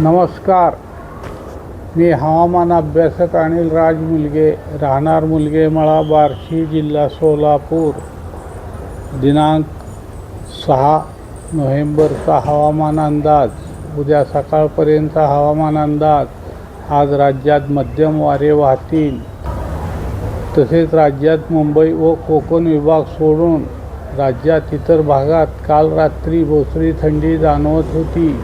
नमस्कार. मी हवामान अभ्यासक अनिल राज मुलगे राहणार मुलगे मळा बार्शी जिल्हा सोलापूर. दिनांक सहा नोव्हेंबरचा हवामान अंदाज. उद्या सकाळपर्यंतचा हवामान अंदाज. आज राज्यात मध्यम वारे वाहतील. तसेच राज्यात मुंबई व कोकण विभाग सोडून राज्यात इतर भागात काल रात्री भोसरी थंडी जाणवत होती.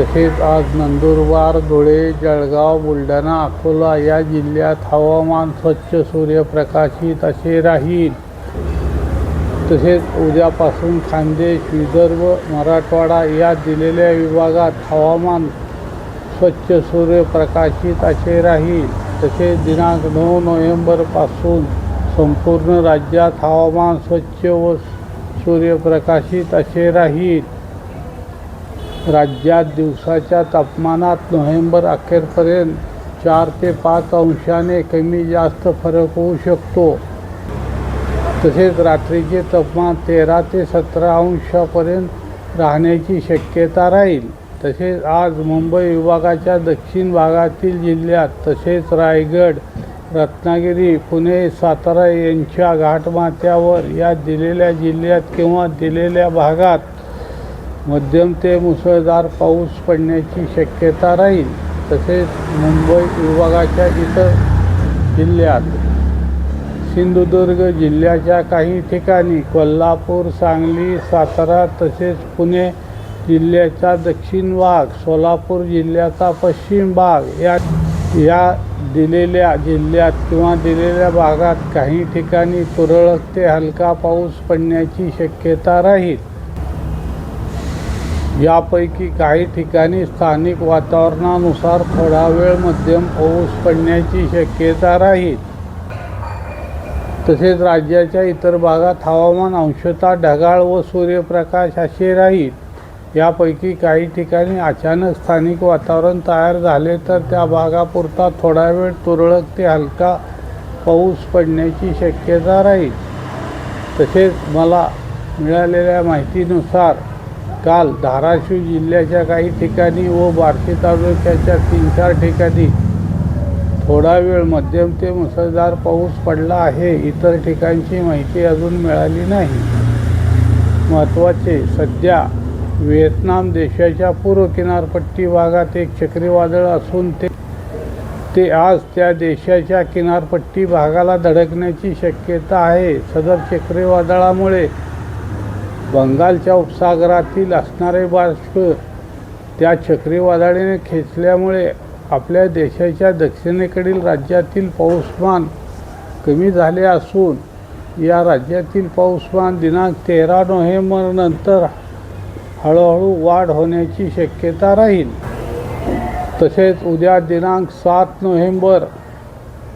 तसेच आज नंदुरबार धुळे जळगाव बुलढाणा अकोला या जिल्ह्यात हवामान स्वच्छ सूर्यप्रकाशित असे राहील. तसेच उद्यापासून खानदेश विदर्भ मराठवाडा या दिलेल्या विभागात हवामान स्वच्छ सूर्यप्रकाशित असे राहील. तसेच दिनांक नऊ नोव्हेंबरपासून संपूर्ण राज्यात हवामान स्वच्छ व सूर्यप्रकाशित असे राहील. राज्यात दिवसाच्या तापमानात नोव्हेंबर अखेरपर्यंत चार ते पाच अंशाने कमी जास्त फरक होऊ शकतो. तसेच रात्रीचे तापमान तेरा ते सतरा अंशापर्यंत राहण्याची शक्यता राहील. तसेच आज मुंबई विभागाच्या दक्षिण भागातील जिल्ह्यात तसेच रायगड रत्नागिरी पुणे सातारा यांच्या घाटमाथ्यावर या दिलेल्या जिल्ह्यात किंवा दिलेल्या भागात मध्यम ते मुसळधार पाऊस पडण्याची शक्यता राहील तसेच मुंबई विभागाच्या इतर जिल्ह्यात. सिंधुदुर्ग जिल्ह्याच्या काही ठिकाणी कोल्हापूर सांगली सातारा तसेच पुणे जिल्ह्याचा दक्षिण भाग सोलापूर जिल्ह्याचा पश्चिम भाग या या दिलेल्या जिल्ह्यात किंवा दिलेल्या भागात काही ठिकाणी तुरळक ते हलका पाऊस पडण्याची शक्यता राहील. यापैकी काही ठिकाणी स्थानिक वातावरणानुसार थोडा वेळ मध्यम पाऊस पडण्याची शक्यता राहील. तसेच राज्याच्या इतर भागात हवामान अंशतः ढगाळ व सूर्यप्रकाश असे राहील. यापैकी काही ठिकाणी अचानक स्थानिक वातावरण तयार झाले तर त्या भागापुरता थोडा वेळ तुरळक ते हलका पाऊस पडण्याची शक्यता राहील. तसेच मला मिळालेल्या माहितीनुसार काल धाराशिव जिल्ह्याच्या काही ठिकाणी व बार्शी तालुक्याच्या तीन चार ठिकाणी थोडा वेळ मध्यम ते मुसळधार पाऊस पडला आहे. इतर ठिकाणची माहिती अजून मिळाली नाही. महत्त्वाचे सध्या व्हिएतनाम देशाच्या पूर्व किनारपट्टी भागात एक चक्रीवादळ असून ते ते आज त्या देशाच्या किनारपट्टी भागाला धडकण्याची शक्यता आहे. सदर चक्रीवादळामुळे बंगालच्या उपसागरातील असणारे बाष्प त्या चक्रीवादळाने खेचल्यामुळे आपल्या देशाच्या दक्षिणेकडील राज्यातील पाऊसमान कमी झाले असून या राज्यातील पाऊसमान दिनांक तेरा नोव्हेंबरनंतर हळूहळू वाढ होण्याची शक्यता राहील. तसेच उद्या दिनांक सात नोव्हेंबर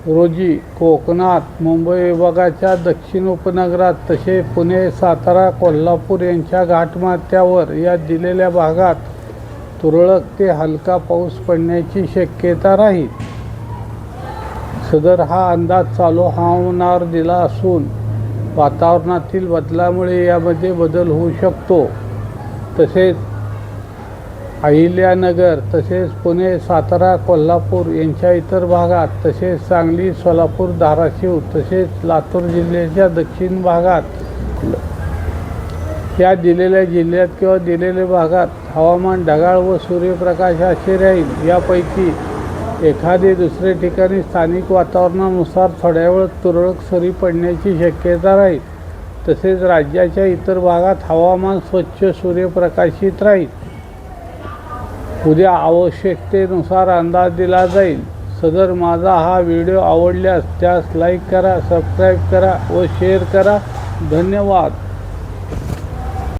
रोजी कोकणात मुंबई विभागाच्या दक्षिण उपनगरात तसे पुणे सातारा कोल्हापूर यांच्या घाटमाथ्यावर या दिलेल्या भागात तुरळक ते हलका पाऊस पडण्याची शक्यता राहील. सदर हा अंदाज चालू हवामानावर दिला असून वातावरणातील बदलामुळे यामध्ये बदल होऊ शकतो. तसेच अहिल्यानगर तसेच पुणे सातारा कोल्हापूर यांच्या इतर भागात तसेच सांगली सोलापूर धाराशिव तसेच लातूर जिल्ह्याच्या दक्षिण भागात या दिलेल्या जिल्ह्यात किंवा दिलेल्या भागात हवामान ढगाळ व सूर्यप्रकाश असे राहील. यापैकी एखादे दुसरे ठिकाणी स्थानिक वातावरणानुसार थोड्या वेळ तुरळक सरी पडण्याची शक्यता राहील. तसेच राज्याच्या इतर भागात हवामान स्वच्छ सूर्यप्रकाशित राहील. उद्या आवश्यकतेनुसार अंदाज दिला जाईल. सदर माझा हा व्हिडिओ आवडल्यास त्यास लाईक करा सबस्क्राईब करा व शेअर करा. धन्यवाद.